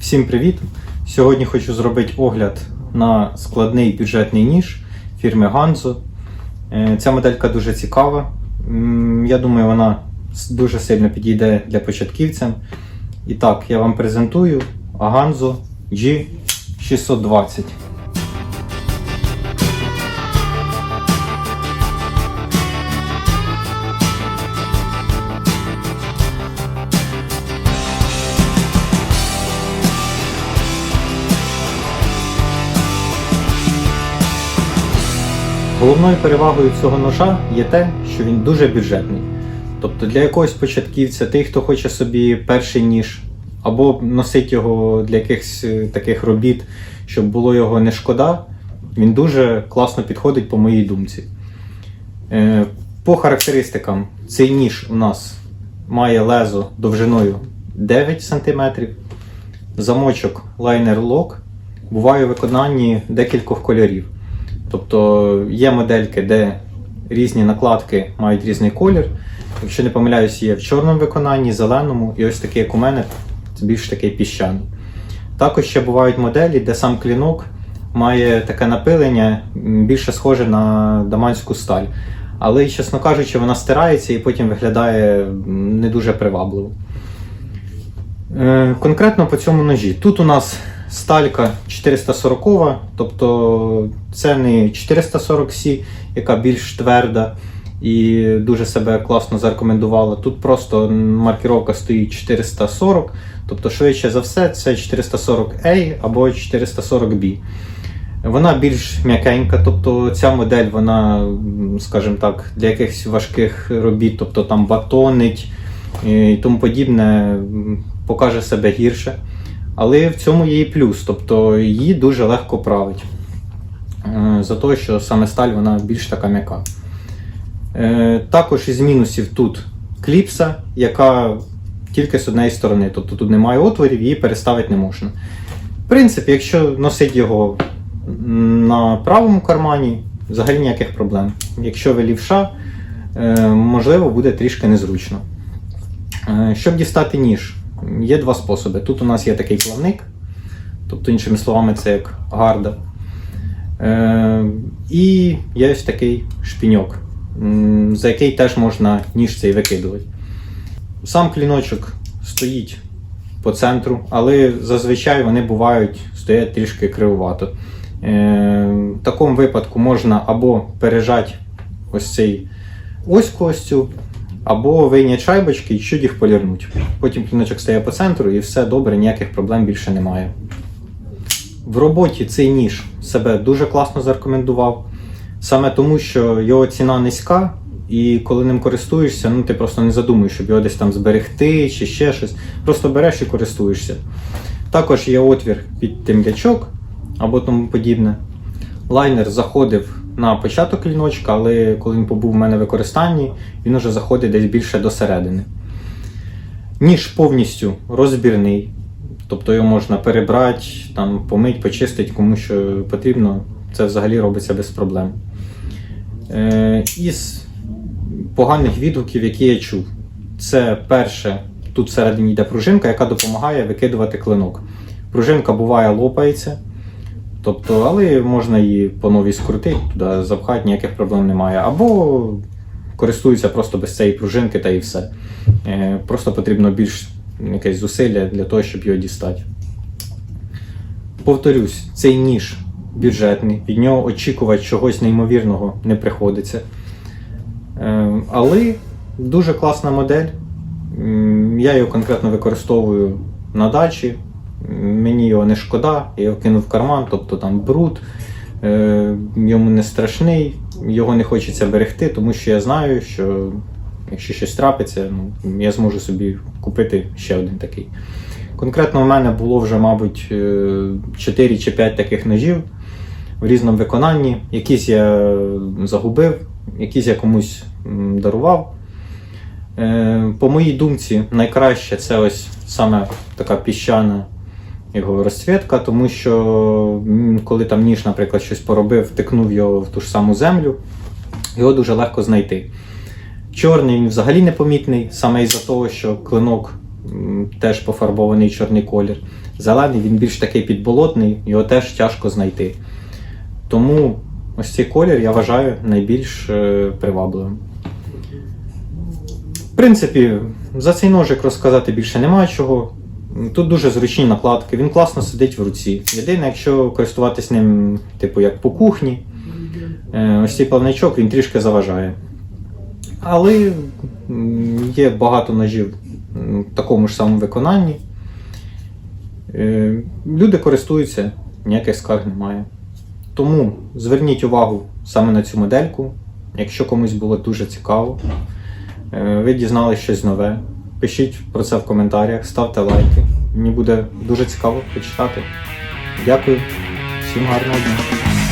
Всім привіт! Сьогодні хочу зробити огляд на складний бюджетний ніж фірми Ganzo. Е, Ця моделька дуже цікава. Я думаю, вона дуже сильно підійде для початківцям. І так, я вам презентую Ганзо G620. Головною перевагою цього ножа є те, що він дуже бюджетний. Тобто для якогось початківця, тих, хто хоче собі перший ніж, або носить його для якихось е, таких робіт, щоб було його не шкода, він дуже класно підходить по моїй думці. Е, По характеристикам, цей ніж у нас має лезо довжиною 9 см, замочок лайнер лок буває у виконанні декількох кольорів. Тобто є модельки, де різні накладки мають різний колір. Якщо не помиляюсь, є в чорному виконанні, зеленому, і ось такий, як у мене, це більш такий піщаний. Також ще бувають моделі, де сам клінок має таке напилення, більше схоже на даманську сталь. Але, чесно кажучи, вона стирається і потім виглядає не дуже привабливо. Е, Конкретно по цьому ножі. Тут у нас сталька 440, тобто це не 440C, яка більш тверда і дуже себе класно зарекомендувала. Тут просто маркіровка стоїть 440, тобто швидше за все це 440A або 440B. Вона більш м'якенька, тобто ця модель, вона, скажімо так, для якихось важких робіт, тобто там батонить е, і тому подібне, покаже себе гірше. Але в цьому є і плюс, тобто її дуже легко править. Е, За те, що саме сталь вона більш така м'яка. Е, Також із мінусів тут кліпса, яка тільки з однієї сторони, тобто тут немає отворів, її переставити не можна. В принципі, якщо носить його на правому кармані, взагалі ніяких проблем. Якщо ви лівша, е, можливо, буде трішки незручно. Щоб дістати ніж, є два способи. Тут у нас є такий плавник, тобто, іншими словами, це як гарда. Е, І є ось такий шпіньок, за який теж можна ніж цей викидувати. Сам кліночок стоїть по центру, але зазвичай вони бувають стоять трішки кривувато. Е, В такому випадку можна або пережати ось цей ось цю, або вийняти шайбочки і чуть їх полірнуть. Потім кліночок стає по центру і все добре, ніяких проблем більше немає. В роботі цей ніж себе дуже класно зарекомендував. Саме тому, що його ціна низька, і коли ним користуєшся, ну ти просто не задумуєш, щоб його десь там зберегти чи ще щось. Просто береш і користуєшся. Також є отвір під темлячок або тому подібне. Лайнер заходив на початок кліночка, але коли він побув в мене в використанні, він уже заходить десь більше до середини. Ніж повністю розбірний, тобто його можна перебрати, там, помить, почистити, кому що потрібно. Це взагалі робиться без проблем. Е, із поганих відгуків, які я чув, це перше, тут всередині йде пружинка, яка допомагає викидувати клинок. Пружинка буває лопається, тобто, але можна її по новій скрутити, туди запхати, ніяких проблем немає. Або користуються просто без цієї пружинки та і все. Е, Просто потрібно більш якесь зусилля для того, щоб його дістати. Повторюсь, цей ніж бюджетний, від нього очікувати чогось неймовірного не приходиться. Е, Але дуже класна модель. Я його конкретно використовую на дачі. Мені його не шкода, я його кинув в карман, тобто там бруд, е, йому не страшний, його не хочеться берегти, тому що я знаю, що якщо щось трапиться, ну, я зможу собі купити ще один такий. Конкретно у мене було вже, мабуть, 4 чи 5 таких ножів в різному виконанні. Якісь я загубив, якісь я комусь дарував. Е, По моїй думці, найкраще це ось саме така піщана його розцвітка, тому що коли там ніж, наприклад, щось поробив, втикнув його в ту ж саму землю, його дуже легко знайти. Чорний він взагалі непомітний, саме із-за того, що клинок теж пофарбований чорний колір. зелений, він більш такий підболотний, його теж тяжко знайти. Тому ось цей колір я вважаю найбільш е, привабливим. В принципі, за цей ножик розказати більше немає чого. Тут дуже зручні накладки, він класно сидить в руці. Єдине, якщо користуватись ним, типу, як по кухні, е, ось цей плавничок він трішки заважає. Але є багато ножів в такому ж самому виконанні. Е, Люди користуються, ніяких скарг немає. Тому зверніть увагу саме на цю модельку, якщо комусь було дуже цікаво. Е, Ви дізналися щось нове. Пишіть про це в коментарях, ставте лайки. Мені буде дуже цікаво почитати. Дякую, всім гарного дня.